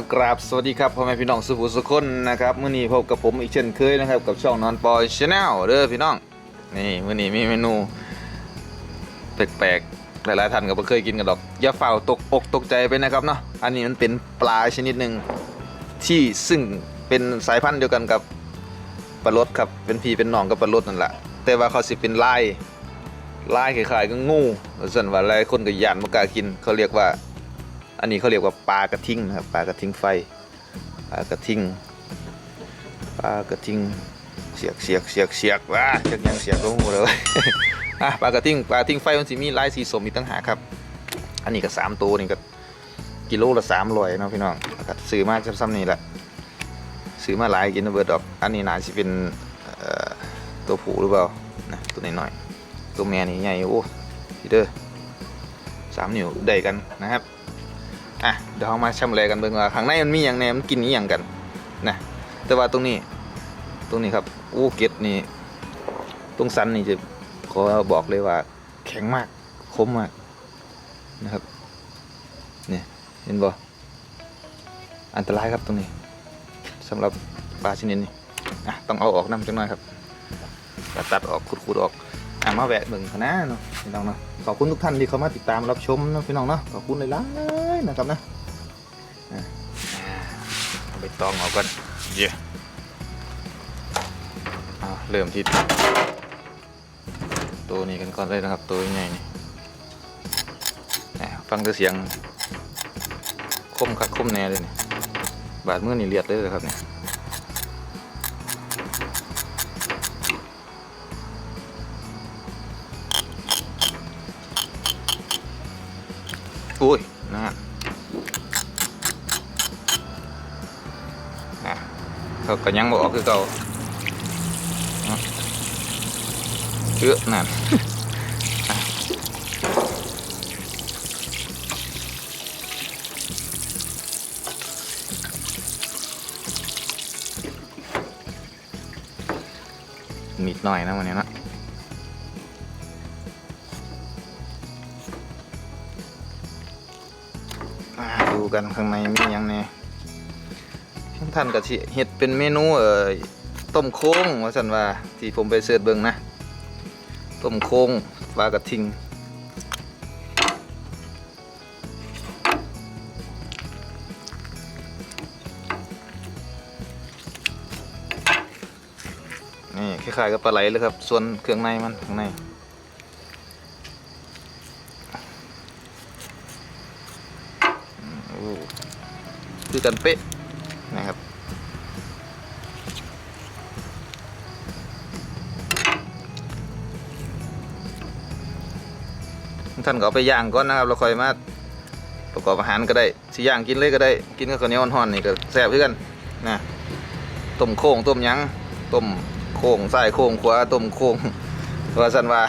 าวกราบสวัสดีครับพ่อแม่พี่น้องสุภูสุคนนะครับมื้อนี้พบกับผมอีกเช่นเคยนะครับกับช่องนอนปอยชาแนลเด้อพี่น้องนี่มื้อนี้มีเมนูแปลกๆหลายๆท่านก็บ่เคยกินกันดอกอย่าเฝ้าตกอกตกใจไปนะครับเนาะอันนี้มันเป็นปลาชนิดหนึ่งที่ซึ่งเป็นสายพันธุ์เดียวกันกับปลารดครับเป็นพี่เป็นน้องกับปลารดนั่นแหละแต่ว่าเขาสิเป็นลายลายคล้ายๆกับงูส่วนว่าหลายคนก็ย่านบ่กล้ากินเขาเรียกว่า อันนี้เขาเรียกว่าปลากระทิงนะครับปลากระทิงไฟปลากระทิงปลากระทิงเสียกเสียกเสียกเสียกว้าเสียกยังเสียกลงหมดเลยอะปลากระทิงปลากระทิงไฟมันสิมีลายสีสมอีกตั้งหากครับ อันนี้ก็สามตัวนี่ก็กิโลละสามร้อยเนาะพี่น้องก็ซื้อมาซ้ำๆนี่แหละซื้อมาหลายกินนะเบิร์ดดอกอันนี้น่าจะเป็นตัวผู้หรือเปล่านะตัวน้อยๆตัวแม่นี่ใหญ่โอ้พี่เด้อสามนิ้วได้กันนะครับ ดี๋ยวเรามาชำแหละกันเบิ่งว่าข้างในมันมีอย่างแหน่มันกินอหย่างกันนะแต่ว่าตรงนี้ตรงนี้ครับอู้เก็ดนี่ตรงสันนี่จะขอบอกเลยว่า แข็งมากคมมากนะครับเนี่ยเห็นบ่อันตรายครับตรงนี้สำหรับปลาชนิดนี้อะต้องเอาออกน้ำจังหน่อยครับตัดออกขุดๆออกอะมาแวะเบิ่งกันนะเนาะพี่น้องเนาะขอบคุณทุกท่านที่เข้ามาติดตามรับชมนะพี่น้องเนาะขอบคุณหลายๆนะครับนะ ตองออกก่อนเย่อะเริ่มที่ตัวนี้กันก่อนเลยนะครับ ตัวใหญ่นี่ฟังแต่เสียงคมคักคมแน่เลยนี่บาดมือนี่เลียดเลยนะครับเนี่ยอุ้ยนะฮะ เขาก็ยังบออกคือเก่าเยอะนั่นนิดหน่อยนะวันนี้นะดูกันข้างในมียังแน่ ท่านก็สิเฮ็ดเป็นเมนูเอ่อต้มโค้งว่าซั่นว่าที่ผมไปเสิร์ชเบิ่งนะ ต้มโค้งปลากระทิงนี่คล้ายๆกับปลาไหลเลยครับ ส่วนเครื่องในมันข้างในคือกันเป๊ะ ท่านก็เอาไปย่างก่อนนะครับเราค่อยมาประกอบอาหารก็ได้สิย่างกินเลยก็ได้ กินกับข้าวเหนียวห่อนๆนี่ก็แซ่บด้วยกันนะต้มโค้งต้มยังต้มโค้งใส่โค้งขวาต้มโค้งว่าสันว่า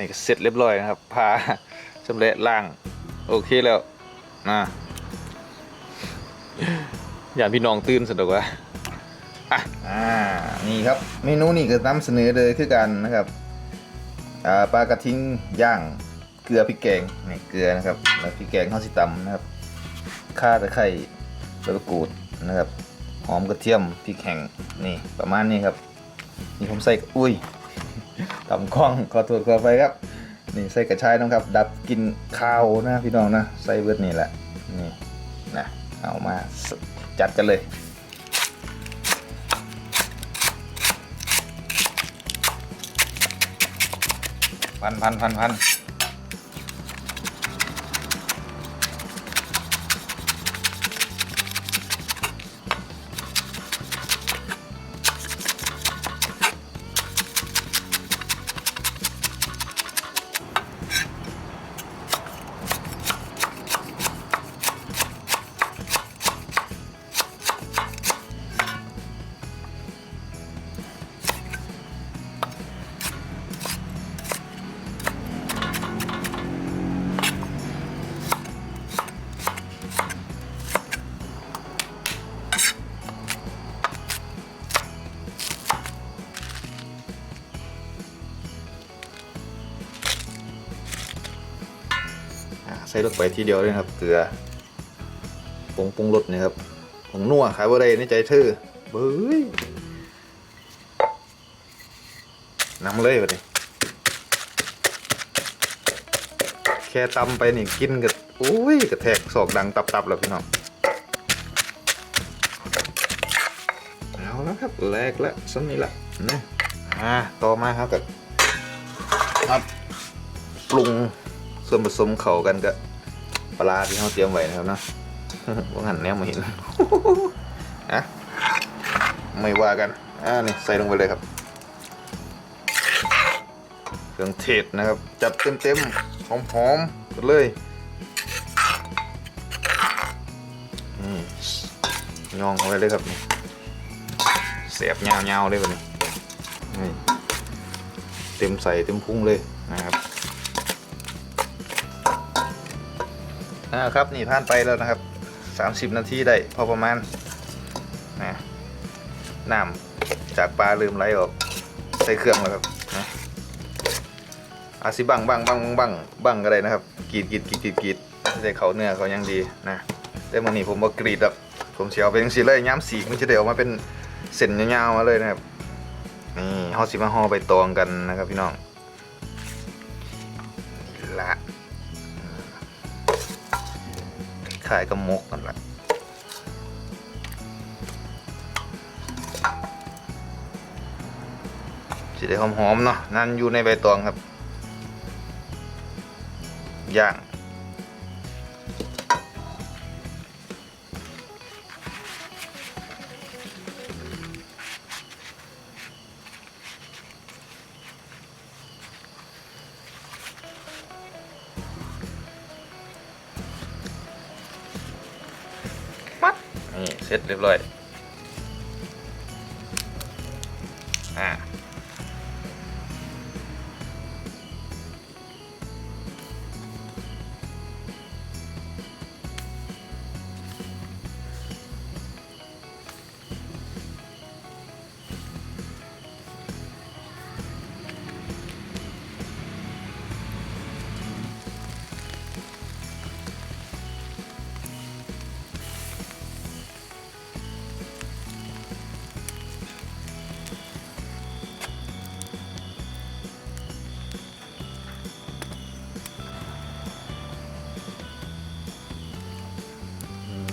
นี่ก็เสร็จเรียบร้อยนะครับพาสำเร็จล่าง โอเคแล้วนะอย่าพี่น้องตื่นสะดวกว่าอะอ่านี่ครับเมนูนี่ก็นำเสนอเลยคือกันนะครับอ่าปลากระทิงย่างเกลือพริกแกงนี่เกลือนะครับแล้วพริกแกงข้าวสิตำนะครับข่าตะไคร้ใบมะกรูดนะครับหอมกระเทียมพริกแห้งนี่ประมาณนี้ครับนี่ผมใส่อุ้ย ตำกล้องขอตรวจขอไปครับ นี่ใส่กระชายนะครับ ดับกลินข้าวนะพี่น้องนะใส่เบิร์ดนี่แหละนี่นะเอามาจัดกันเลยพันพันพันพัน ใส่ลงไปทีเดียวเลยครับ เกลือผงปรุงรสนี่ครับผงนัวขายบ่ได้ในใจเธอเบ้ยน้ำเลยไปดิแค่ตำไปนี่กินกับโอ้ยกระแทกศอกดังตับๆแล้วพี่น้องเอาแล้วครับแรกแล้วสนี้ละนะอ่าต่อมาครับกับครับปรุง ส่วนผสมเขากันกับปลาที่เราเตรียมไว้นะครับนะว่างันแนวมาเห็นอะไม่ว่ากัน อ่านี่ใส่ลงไปเลยครับ เครื่องเทศนะครับ จัดเต็มๆหอมๆกันเลยนี่ย่องเข้าไปเลยครับนี่เสียบยาวๆเลยแบบนี้เต็มใส่เต็มพุ่งเลยนะครับ อ่าครับนี่ผ่านไปแล้วนะครับ 30 นาทีได้พอประมาณนะน้ำจากปลาลืมไหลออกใส่เครื่องแล้วครับนะอาสิบังบังบังบังบังบังก็ได้นะครับกรีดกรีดกรีดกรีดกรีดไม่ใช่เขาเนื้อเขายังดีนะแต่มันนี่ผมว่ากรีดแบบผมเชียวไปยังสีเลยย้ำสีมันจะเดี๋ยวมาเป็นเส้นยาวๆมาเลยนะครับนี่ห่อสิมาห่อใบตองกันนะครับพี่น้อง้ายกับมกกันละสิได้หอมๆเนาะนั่นอยู่ในใบตองครับย่าง เสร็จเรียบร้อย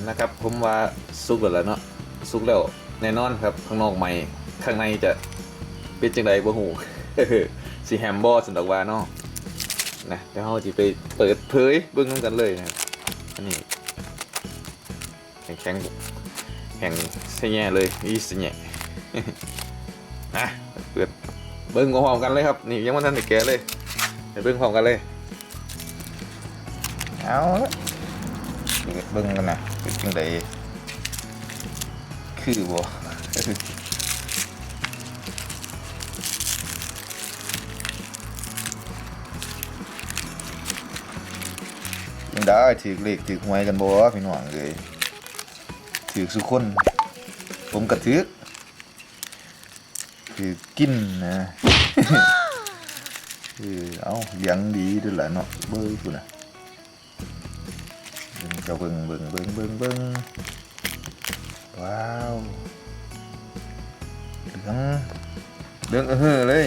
นะครับ ผมว่าสุกแล้วเนาะสุกแล้วแน่นอนครับข้างนอกใหม่ข้างในจะเป็นจังไดบ่ฮู้สิแฮมบอสันดอกวาเนาะนะเดี๋ยวเราจะไปเปิดเผยเบิ่งต้นกันเลยนะครับอันนี้แข็งแข็งแข็งใช่แย่เลยอีสแย่นะเปิดเบิ่งพร้อมกันเลยครับนี่ยังไม่ทันได้แกะเลยไปเบิ่งพร้อมกันเลยเอาละเบิ่งกันนะ เป็นจังไดคือบ่ยังได้ถือเลขถือหวยกันบ่พี่น้องเลยถือสุคน ผมก็ถือถือกินนะเออเอาเลี้ยงดีด้วยแหละเนาะเบิ้งคุณนะ เบิ่งเจ้าเบิ้งเบิ้งเบิ้งเบิ้งเบิ้งว้าวเหลืองเหลืองเออเฮ้อเลย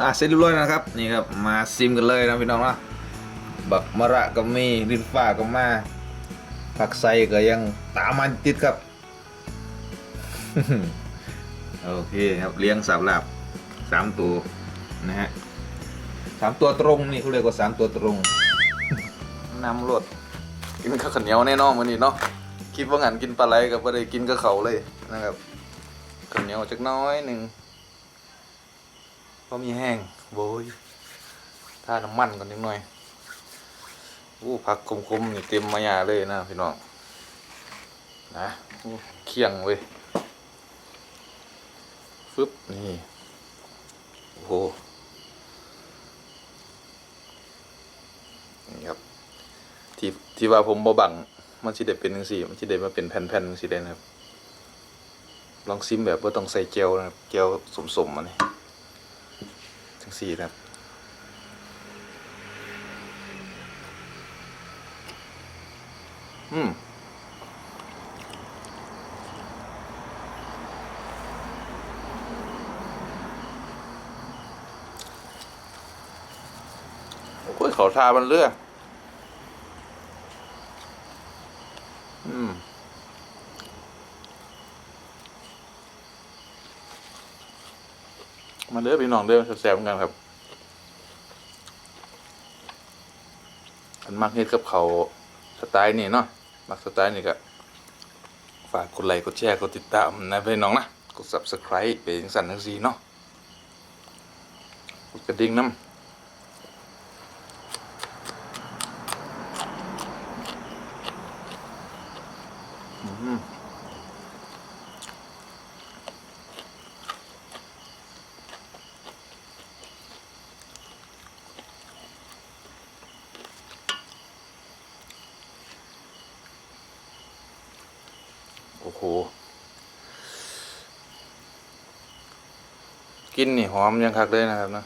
อะเสร็จเรียบร้อยนะครับ นี่ครับ มาซิมกันเลยนะพี่น้องนะบักมะระก็มีรินฟ้าก็มา ผักไซก็ยังตามมันติดครับ โอเคครับเลี้ยงสับหลับสามตัวนะฮะสามตัวตรงนี่เขาเรียกว่าสามตัวตรงน้ำรดกินข้าวขันเหนียวแน่นอนวันนี้เนาะคิดว่างันกินปลาไหลกับปลาได้กินกับเขาวเลยนะครับขันเหนียวจักหน้อยหนึ่งก็มีแห้งโบยถ้าน้ำมันก่อนนิดหน่อย อู้ผักคมๆนี่เต็มมายาเลยนะพี่น้องนะเคี่ยงเว้ยฟึบนี่โอ้โหนี่ครับที่ที่ว่าผมบ่บังมันสิได้เป็นจังซี่มันสิได้มาเป็นแผ่นๆจังซี่ได้นะครับ ลองซิมแบบบ่าต้องใส่เจลนะครับเจลสมๆมานี่จังซี่นะครับ อืมโอ้ยเขาทามันเลือกอืมมาเลือกพี่น้องเด้อแซ่บๆเหมือนกันครับ อันมักเฮ็ดกับเขา สไตล์นี่เนาะมักสไตล์นี่ก็ฝากกดไลค์กดแชร์กดติดตามนะพี่น้องนะกด subscribe ไปจังสั่นจังซี่เนาะกดกระดิ่งน้ำ กินนี่หอมยังคักเลยนะครับนะ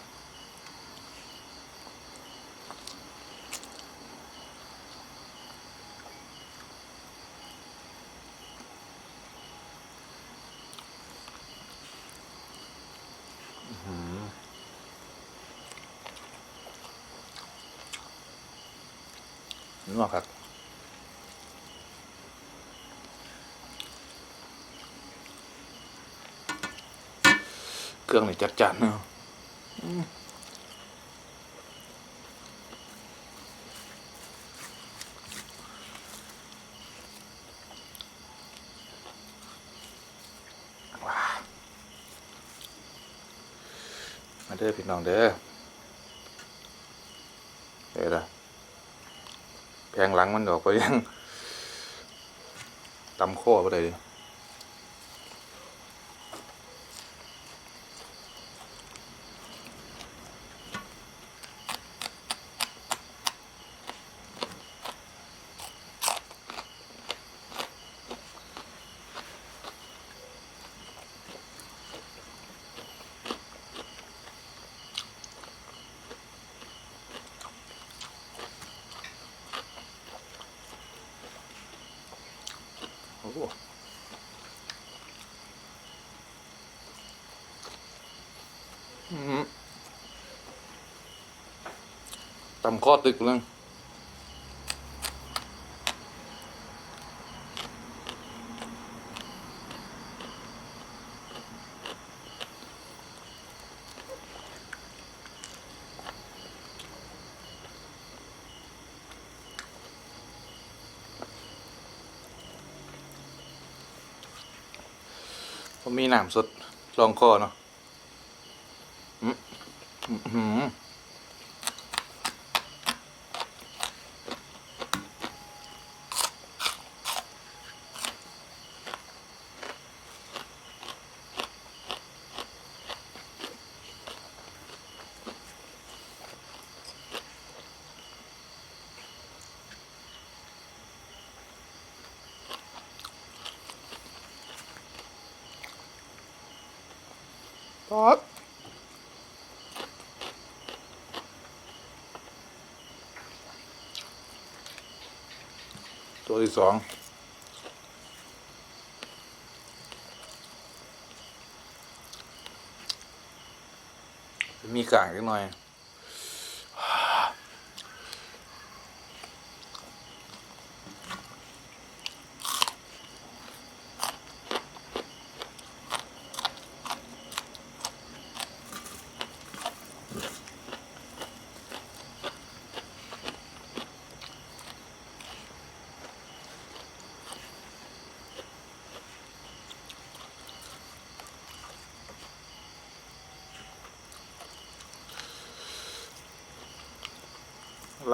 นอกครับ เครื่องนี่จัดจัดเนาะอืมว้ามาเด้อพี่น้องเด้อเดี๋ยวละแพงหลังมันดอกไปยังตำข้อไปเลยดิ ตำข้อตึกเลย นามสดลองคอเนาะอืม ครับตัวที่สองมีกากนิดหน่อย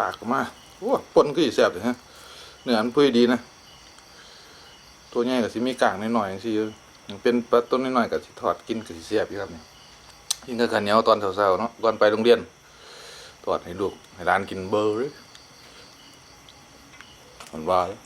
ลากมาโอ้ปนก็อีแสบเลยฮะเนื้อมันพุ่ยดีนะตัวใหญ่กับสิมีกลางหน่อยๆจังซี่ยังเป็นปลาต้นน้อยกับสิถอดกินกับสิแสบอยู่ครับนี่ยิ่งกับขันเหนียวตอนเช้าๆเนาะก่อนไปโรงเรียนถอดให้ลูกให้ร้านกินเบอร์เลยมันว่าเลย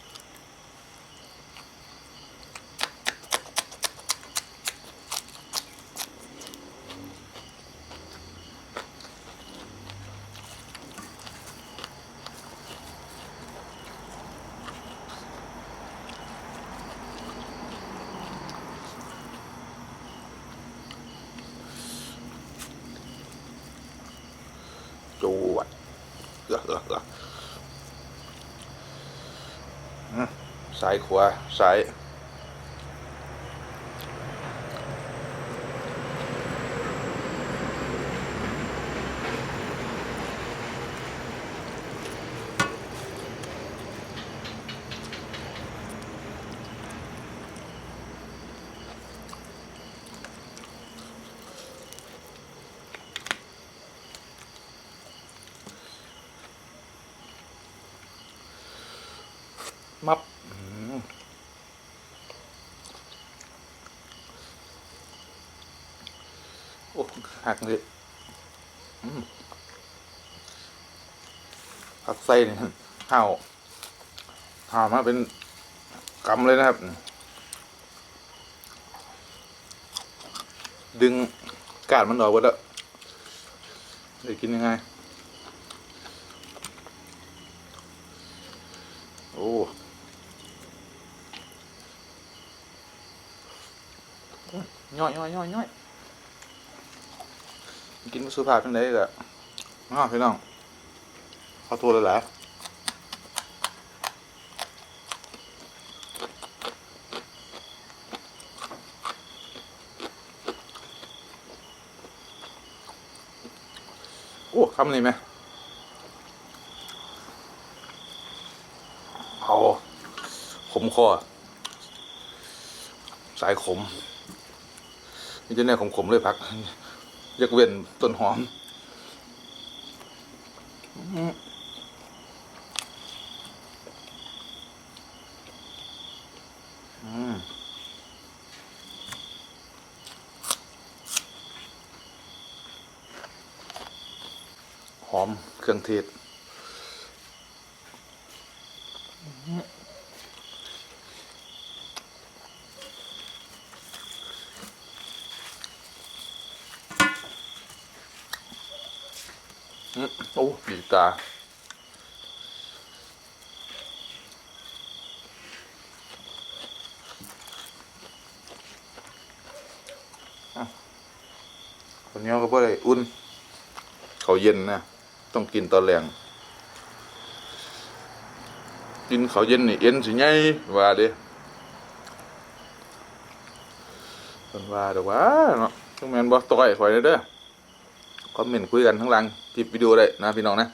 จวดเอือกเอือกเอือก อืมซ้ายขวาซ้ายมับอืมโอ้หักเลยอืม ผักไส้เนี่ยห่าวห่าวมาเป็นกำเลยนะครับ ดึงกาดมันออกหมดแล้วจะกินยังไง โอ้ย่อยย่อยย่อยย่อย กินสุภาพเป็นไงกะอ้าพี่น้องขอโทษเลยแหละโอ้คำนี้ไหมเอาขมคอสายขมนี่จะแน่ขมขมๆเลยพัก ยากเว้นต้นหอมหอมเครื่องเทศ โอ้ดีตาอะคนนี้ก็บ่ได้อุ่น เขาเย็นนะ ต้องกินตอนแรงกินเขาวเย็นนี่เอ็นสิไงว่าเด้เพิ่นว่าเด้อว่าเนาะต้องแม่นบ่ต่อยข่อยเด้อเด้อ คอมเมนต์คุยกันข้างล่างคลิปวิดีโอได้นะพี่น้องนะ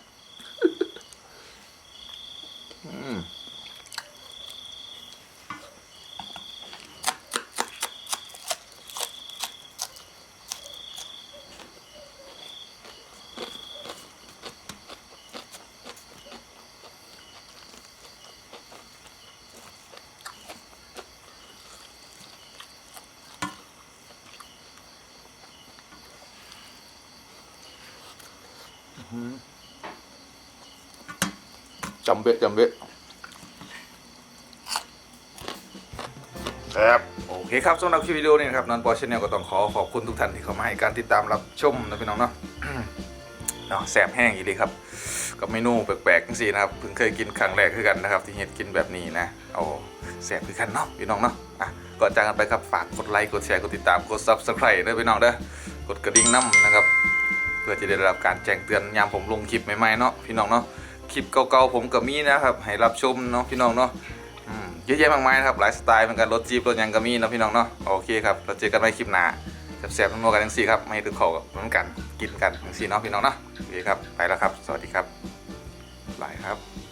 จำเบะจำเบะแซ่บโอเคครับสำหรับคลิปวิดีโอนี้นะครับนอนปอชแนลก็ต้องขอขอบคุณทุกท่านที่เข้ามาให้การติดตามรับชมนะพี่น้องเนาะเนาะแสบแห้งอีกเลยครับ กับเมนูแปลกๆจังซี่นะครับเพิ่งเคยกินครั้งแรกคือกันนะครับ ที่เฮ็ดกินแบบนี้นะโอ้แสบคือกันเนาะพี่น้องเนาะอะก่อนจากกันไปครับฝากกดไลค์กดแชร์กดติดตามกด Subscribe ด้วยพี่น้องเด้อกดกระดิ่งน้ำนะครับ เพื่อจะได้รับการแจ้งเตือนยามผมลงคลิปใหม่ๆเนาะพี่น้องเนาะ คลิปเก่าๆผมก็มีนะครับให้รับชมเนาะพี่น้องเนาะเยอะแยะมากมายนะครับหลายสไตล์เหมือนกันรถจี๊ปรถยังก็มีเนาะพี่น้องเนาะโอเคครับเราเจอกันในคลิปหน้าแซ่บๆนัวๆกันทั้งสี่ครับไม่ให้ตึกคอกับเหมือนกันกินกันทั้งสี่เนาะพี่น้องเนาะโอเคครับไปแล้วครับ สวัสดีครับบายครับ